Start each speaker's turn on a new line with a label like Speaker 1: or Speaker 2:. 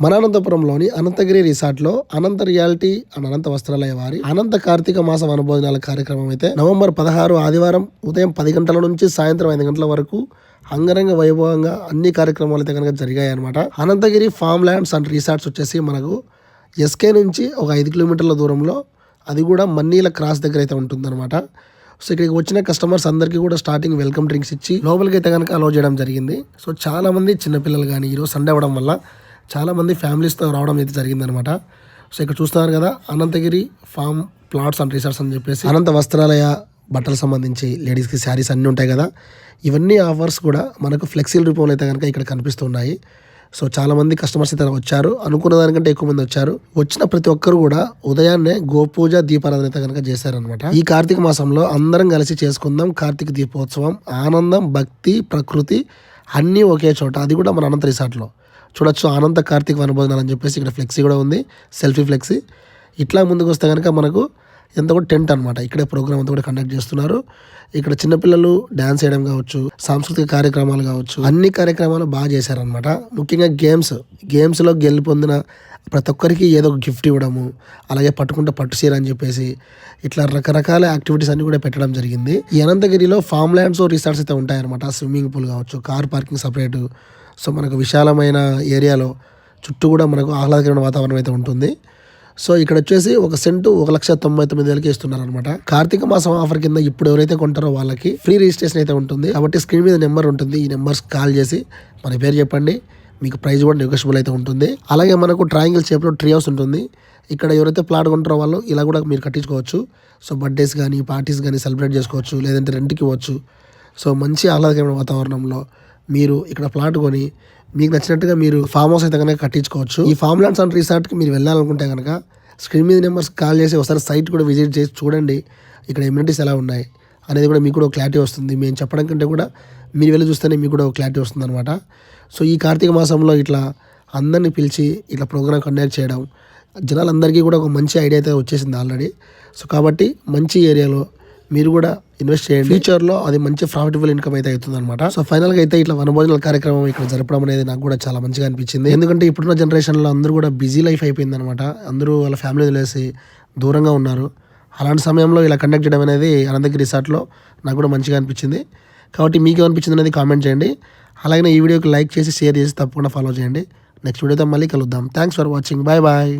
Speaker 1: మన అనంతపురంలోని అనంతగిరి రిసార్ట్లో అనంత రియాలిటీ అండ్ అనంత వస్త్రాలయ వారి అనంత కార్తీక మాసం వనభోజనాల కార్యక్రమం అయితే నవంబర్ పదహారు ఆదివారం ఉదయం పది గంటల నుంచి సాయంత్రం ఐదు గంటల వరకు అంగరంగ వైభవంగా అన్ని కార్యక్రమాలు అయితే కనుక జరిగాయి అనమాట Anantagiri farm lands and resorts వచ్చేసి మనకు ఎస్కే నుంచి ఒక ఐదు కిలోమీటర్ల దూరంలో అది కూడా మన్నీల క్రాస్ దగ్గర అయితే ఉంటుందన్నమాట. సో ఇక్కడికి వచ్చిన కస్టమర్స్ అందరికీ కూడా స్టార్టింగ్ వెల్కమ్ డ్రింక్స్ ఇచ్చి లోపలికి అయితే కనుక అలో చేయడం జరిగింది. సో చాలామంది చిన్నపిల్లలు కానీ ఈరోజు సండే అవ్వడం వల్ల చాలా మంది ఫ్యామిలీస్తో రావడం అయితే జరిగిందనమాట. సో ఇక్కడ చూస్తున్నారు కదా Anantagiri farm plots and resorts అని చెప్పేసి అనంత వస్త్రాలయ బట్టలు సంబంధించి లేడీస్కి శారీస్ అన్నీ ఉంటాయి కదా. ఇవన్నీ ఆఫర్స్ కూడా మనకు ఫ్లెక్సిల్ రూపంలో అయితే కనుక ఇక్కడ కనిపిస్తున్నాయి. సో చాలా మంది కస్టమర్స్ అయితే వచ్చారు. అనుకున్న దానికంటే ఎక్కువ మంది వచ్చారు. వచ్చిన ప్రతి ఒక్కరు కూడా ఉదయాన్నే గోపూజ దీపారాధన అయితే కనుక చేశారనమాట. ఈ కార్తీక మాసంలో అందరం కలిసి చేసుకుందాం. కార్తీక దీపోత్సవం ఆనందం భక్తి ప్రకృతి అన్నీ ఒకే చోట. అది కూడా మన అనంత రిసార్ట్లో. చూడొచ్చు ఆనంద కార్తీక్ వనభోజనాలు అని చెప్పేసి ఇక్కడ ఫ్లెక్సీ కూడా ఉంది సెల్ఫీ ఫ్లెక్సీ. ఇట్లా ముందుకు వస్తే కనుక మనకు ఎంత కూడా టెంట్ అనమాట ఇక్కడే ప్రోగ్రామ్ అంతా కూడా కండక్ట్ చేస్తున్నారు. ఇక్కడ చిన్నపిల్లలు డ్యాన్స్ చేయడం కావచ్చు సాంస్కృతిక కార్యక్రమాలు కావచ్చు అన్ని కార్యక్రమాలు బాగా చేశారనమాట ముఖ్యంగా గేమ్స్ గేమ్స్లో గెలుపొందిన ప్రతి ఒక్కరికి ఏదో ఒక గిఫ్ట్ ఇవ్వడము అలాగే పట్టుకుంటే పట్టు చీర అని చెప్పేసి ఇట్లా రకరకాల యాక్టివిటీస్ అన్ని కూడా పెట్టడం జరిగింది. ఈ అనంతగిరిలో ఫామ్ ల్యాండ్స్ రిసార్ట్స్ అయితే ఉంటాయన్నమాట. స్విమ్మింగ్ పూల్ కావచ్చు కార్ పార్కింగ్ సపరేట్ సో మనకు విశాలమైన ఏరియాలో చుట్టూ కూడా మనకు ఆహ్లాదకరమైన వాతావరణం అయితే ఉంటుంది. సో ఇక్కడ వచ్చేసి ఒక సెంటు ఒక లక్ష తొంభై తొమ్మిది వేలకి ఇస్తున్నారు అనమాట కార్తీక మాసం ఆఫర్ కింద ఇప్పుడు ఎవరైతే కొంటారో వాళ్ళకి ఫ్రీ రిజిస్ట్రేషన్ అయితే ఉంటుంది. కాబట్టి స్క్రీన్ మీద నెంబర్ ఉంటుంది. ఈ నెంబర్స్ కాల్ చేసి మన పేరు చెప్పండి. మీకు ప్రైస్ కూడా నెగోషియబుల్ అయితే ఉంటుంది. అలాగే మనకు ట్రయాంగిల్ షేప్లో ట్రీ హౌస్ ఉంటుంది. ఇక్కడ ఎవరైతే ప్లాట్ కొంటారో వాళ్ళు ఇలా కూడా మీరు కట్టించుకోవచ్చు. సో బర్త్డేస్ కానీ పార్టీస్ కానీ సెలబ్రేట్ చేసుకోవచ్చు. లేదంటే రెంట్కి ఇవ్వచ్చు. సో మంచి ఆహ్లాదకరమైన వాతావరణంలో మీరు ఇక్కడ ప్లాట్ కొని మీకు నచ్చినట్టుగా మీరు ఫామ్ హౌస్ అయితే కనుక కట్టించుకోవచ్చు. ఈ ఫామ్ ల్యాండ్స్ అండ్ రిసార్ట్కి మీరు వెళ్ళాలనుకుంటే కనుక స్క్రీన్ మీద నెంబర్స్ కాల్ చేసి ఒకసారి సైట్ కూడా విజిట్ చేసి చూడండి. ఇక్కడ ఎమ్యూనిటీస్ ఎలా ఉన్నాయి అనేది కూడా మీకు కూడా క్లారిటీ వస్తుంది. మేము చెప్పడం కంటే కూడా మీరు వెళ్ళి చూస్తేనే మీకు కూడా క్లారిటీ వస్తుంది అనమాట సో ఈ కార్తీక మాసంలో ఇట్లా అందరినీ పిలిచి ఇట్లా ప్రోగ్రామ్ కండక్ట్ చేయడం జనాలందరికీ కూడా ఒక మంచి ఐడియా అయితే వచ్చేసింది ఆల్రెడీ. సో కాబట్టి మంచి ఏరియాలో మీరు కూడా ఇన్వెస్ట్ చేయండి. ఫ్యూచర్లో అది మంచి ప్రాఫిటబుల్ ఇన్కమ్ అయితే అవుతుంది అనమాట సో ఫైనల్గా అయితే ఇట్లా వనభోజనాల కార్యక్రమం ఇక్కడ జరపడం అనేది నాకు కూడా చాలా మంచిగా అనిపించింది. ఎందుకంటే ఇప్పుడున్న జనరేషన్లో అందరూ కూడా బిజీ లైఫ్ అయిపోయింది అనమాట అందరూ వాళ్ళ ఫ్యామిలీ వదిలేసి దూరంగా ఉన్నారు. అలాంటి సమయంలో ఇలా కండక్ట్ చేయడం అనేది అనంతగిరి రిసార్ట్లో నాకు కూడా మంచిగా అనిపించింది. కాబట్టి మీకు అనిపించింది అనేది కామెంట్ చేయండి. అలాగే ఈ వీడియోకి లైక్ చేసి షేర్ చేసి తప్పకుండా ఫాలో చేయండి. నెక్స్ట్ వీడియోతో మళ్ళీ కలుద్దాం. Thanks for watching bye bye